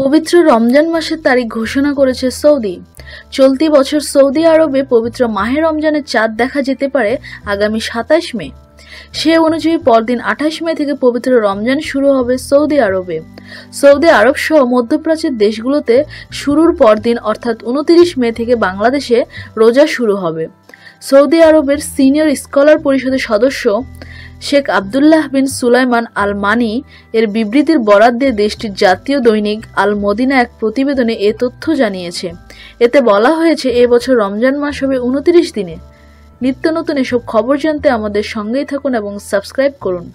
পবিত্র রমজান মাসের তারিখ ঘোষণা করেছে সৌদি। চলতি বছর সৌদি আরবে পবিত্র মাহে রমজানের চাঁদ দেখা যেতে পারে আগামী সাতাশ মে। সে অনুযায়ী পরদিন আঠাশ মে থেকে পবিত্র রমজান শুরু হবে সৌদি আরবে। সৌদি আরব সহ মধ্যপ্রাচ্যের দেশগুলোতে শুরুর পরদিন, অর্থাৎ উনতিরিশ মে থেকে বাংলাদেশে রোজা শুরু হবে। সৌদি আরবের সিনিয়র স্কলার পরিষদের সদস্য শেখ আবদুল্লাহ বিন সুলাইমান আল মানি এর বিবৃতির বরাদ দিয়ে দেশটির জাতীয় দৈনিক আল মদিনা এক প্রতিবেদনে এ তথ্য জানিয়েছে। এতে বলা হয়েছে এবছর রমজান মাস হবে উনত্রিশ দিনে। নিত্য নতুন এসব খবর জানতে আমাদের সঙ্গেই থাকুন এবং সাবস্ক্রাইব করুন।